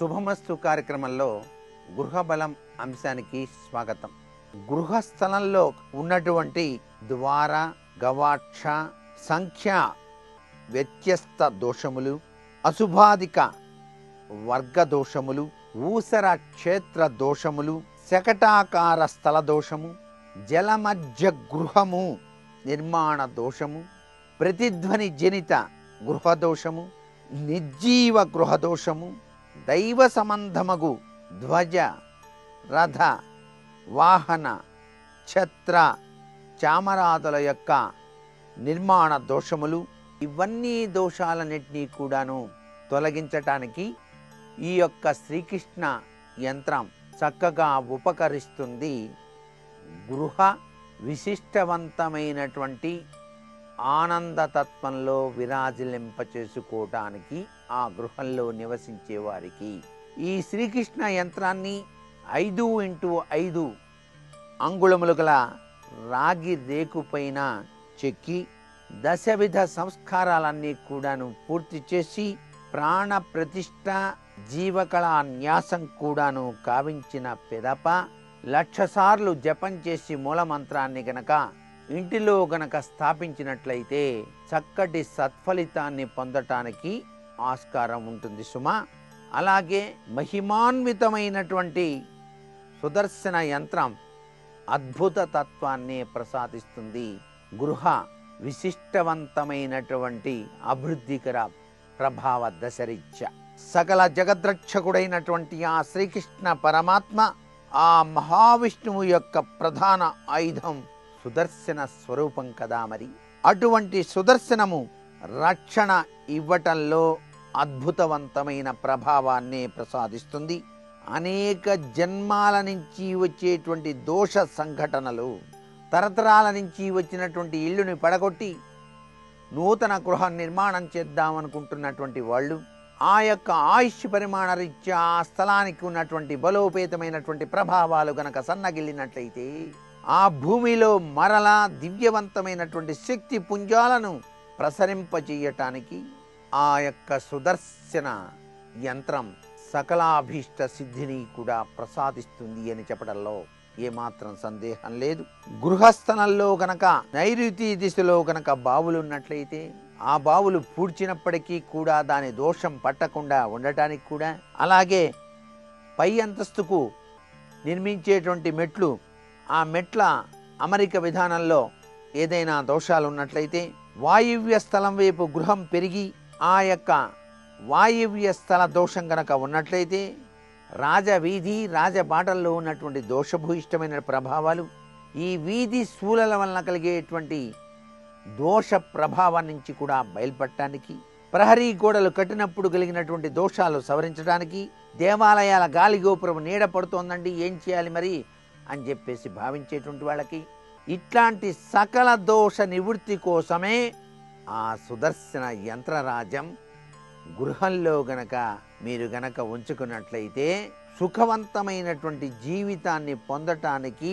శుభమస్తు కార్యక్రమంలో గృహబలం అంశానికి స్వాగతం. గృహస్థలంలో ఉన్నటువంటి ద్వార గవాక్ష సంఖ్య వ్యత్యస్త దోషములు అశుభాధిక వర్గ దోషములు ఊసర క్షేత్ర దోషములు శకటాకార స్థల దోషము జలమధ్య గృహము నిర్మాణ దోషము ప్రతిధ్వని జనిత గృహ దోషము నిర్జీవ గృహదోషము దైవ సంబంధమగు ధ్వజ రథ వాహన ఛత్ర చామరాదుల యొక్క నిర్మాణ దోషములు ఇవన్నీ దోషాలన్నింటినీ కూడాను తొలగించటానికి ఈ యొక్క శ్రీకృష్ణ యంత్రం చక్కగా ఉపకరిస్తుంది గృహ విశిష్టవంతమైనటువంటి ఆనందతత్వంలో విరాజిలింప చేసుకోవటానికి ఆ గృహంలో నివసించే వారికి ఈ శ్రీకృష్ణ యంత్రాన్ని ఐదు ఇంటూ ఐదు అంగుళములు గల రాగి రేకుపైన చెక్కి దశవిధ సంస్కారాలన్నీ కూడాను పూర్తి చేసి ప్రాణ ప్రతిష్ట జీవకళ న్యాసం కూడాను కావించిన పెదప లక్ష సార్లు జపం చేసి మూలమంత్రాన్ని గనక ఇంటిలో గనక స్థాపించినట్లయితే చక్కటి సత్ఫలితాన్ని పొందటానికి ఆస్కారం ఉంటుంది సుమా. అలాగే మహిమాన్వితమైనటువంటి సుదర్శన యంత్రం అద్భుత తత్వాన్ని ప్రసాదిస్తుంది. గృహ విశిష్టవంతమైనటువంటి అభివృద్ధికర ప్రభావ దశరీత్య. సకల జగద్రక్షకుడైనటువంటి ఆ శ్రీకృష్ణ పరమాత్మ ఆ మహావిష్ణువు యొక్క ప్రధాన ఆయుధం సుదర్శన స్వరూపం కదా మరి? అటువంటి సుదర్శనము రక్షణ ఇవ్వటంలో అద్భుతవంతమైన ప్రభావాన్ని ప్రసాదిస్తుంది. అనేక జన్మాల నుంచి వచ్చేటువంటి దోష సంఘటనలు తరతరాల నుంచి వచ్చినటువంటి ఇల్లుని పడగొట్టి నూతన గృహ నిర్మాణం చేద్దామనుకుంటున్నటువంటి వాళ్ళు ఆ యొక్క ఆయుష్ పరిమాణ రీత్యా ఆ స్థలానికి ఉన్నటువంటి బలోపేతమైనటువంటి ప్రభావాలు గనక సన్నగిల్లినట్లయితే ఆ భూమిలో మరలా దివ్యవంతమైనటువంటి శక్తి పుంజాలను ప్రసరింపజేయటానికి ఆ యొక్క సుదర్శన యంత్రం సకలాభీష్ట సిద్ధిని కూడా ప్రసాదిస్తుంది అని చెప్పడంలో ఏమాత్రం సందేహం లేదు. గృహస్థలంలో గనక నైరుతి దిశలో గనక బావులు ఉన్నట్లయితే ఆ బావులు పూడ్చినప్పటికీ కూడా దాని దోషం పట్టకుండా ఉండటానికి కూడా అలాగే పై అంతస్తుకు నిర్మించేటువంటి మెట్లు ఆ మెట్ల అమరిక విధానంలో ఏదైనా దోషాలు ఉన్నట్లయితే వాయువ్య స్థలం వైపు గృహం పెరిగి ఆ యొక్క వాయువ్య స్థల దోషం గనక ఉన్నట్లయితే రాజవీధి రాజబాటల్లో ఉన్నటువంటి దోషభూయిష్టమైన ప్రభావాలు ఈ వీధి శూలల వలన కలిగేటువంటి దోష ప్రభావం నుంచి కూడా బయలుపడటానికి ప్రహరీ గోడలు కట్టినప్పుడు కలిగినటువంటి దోషాలు సవరించడానికి దేవాలయాల గాలి గోపురం నీడ పడుతోందండి ఏం చేయాలి మరి? అని చెప్పేసి భావించేటువంటి వాళ్ళకి ఇట్లాంటి సకల దోష నివృత్తి కోసమే ఆ సుదర్శన యంత్రరాజ్యం గృహంలో గనక మీరు గనక ఉంచుకున్నట్లయితే సుఖవంతమైనటువంటి జీవితాన్ని పొందటానికి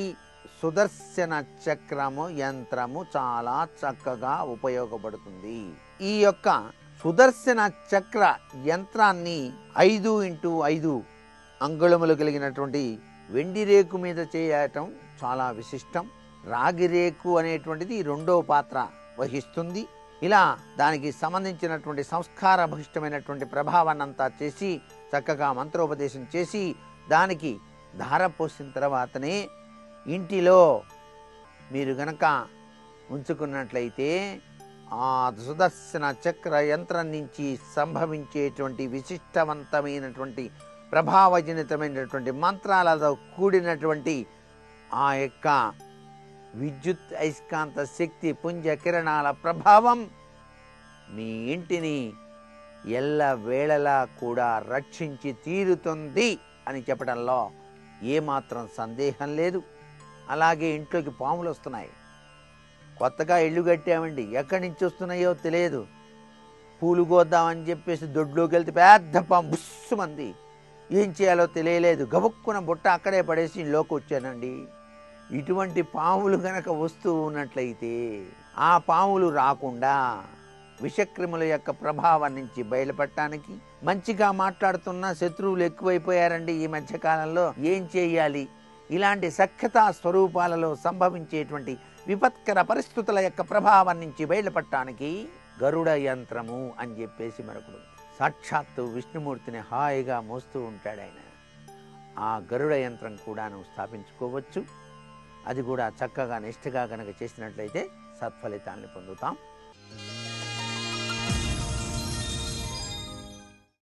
సుదర్శన చక్రము యంత్రము చాలా చక్కగా ఉపయోగపడుతుంది. ఈ యొక్క సుదర్శన చక్ర యంత్రాన్ని ఐదు ఇంటూ ఐదు అంగుళములు కలిగినటువంటి వెండి రేకు మీద చేయటం చాలా విశిష్టం. రాగి రేకు అనేటువంటిది రెండో పాత్ర వహిస్తుంది. ఇలా దానికి సంబంధించినటువంటి సంస్కార భూయిష్టమైనటువంటి ప్రభావాన్ని అంతా చేసి చక్కగా మంత్రోపదేశం చేసి దానికి ధార పోసిన తర్వాతనే ఇంటిలో మీరు గనక ఉంచుకున్నట్లయితే ఆ సుదర్శన చక్ర యంత్రం నుంచి సంభవించేటువంటి విశిష్టవంతమైనటువంటి ప్రభావజనితమైనటువంటి మంత్రాలతో కూడినటువంటి ఆ యొక్క విద్యుత్ అయస్కాంత శక్తి పుంజ కిరణాల ప్రభావం మీ ఇంటిని ఎల్ల వేళలా కూడా రక్షించి తీరుతుంది అని చెప్పడంలో ఏమాత్రం సందేహం లేదు. అలాగే ఇంట్లోకి పాములు వస్తున్నాయి. కొత్తగా ఇల్లు కట్టామండి. ఎక్కడి నుంచి వస్తున్నాయో తెలియదు. పూలు కోద్దామని చెప్పేసి దొడ్లోకి వెళ్తే పెద్ద పాము బుస్సుమంది ఏం చేయాలో తెలియలేదు. గబుక్కున బుట్ట అక్కడే పడేసి లోకి వచ్చానండి. ఇటువంటి పాములు గనక వస్తూ ఉన్నట్లయితే ఆ పాములు రాకుండా విషక్రిముల యొక్క ప్రభావం నుంచి బయలుపడటానికి మంచిగా మాట్లాడుతున్న శత్రువులు ఎక్కువైపోయారండి ఈ మధ్యకాలంలో. ఏం చేయాలి? ఇలాంటి సఖ్యతా స్వరూపాలలో సంభవించేటువంటి విపత్కర పరిస్థితుల యొక్క ప్రభావం నుంచి బయలుపడటానికి గరుడ యంత్రము అని చెప్పేసి మరొకడు సాక్షాత్తు విష్ణుమూర్తిని హాయిగా మోస్తూ ఉంటాడు ఆయన. ఆ గరుడ యంత్రం కూడాను స్థాపించుకోవచ్చు. అది కూడా చక్కగా నిష్ఠగా కనుక చేసినట్లయితే సత్ఫలితాన్ని పొందుతాం.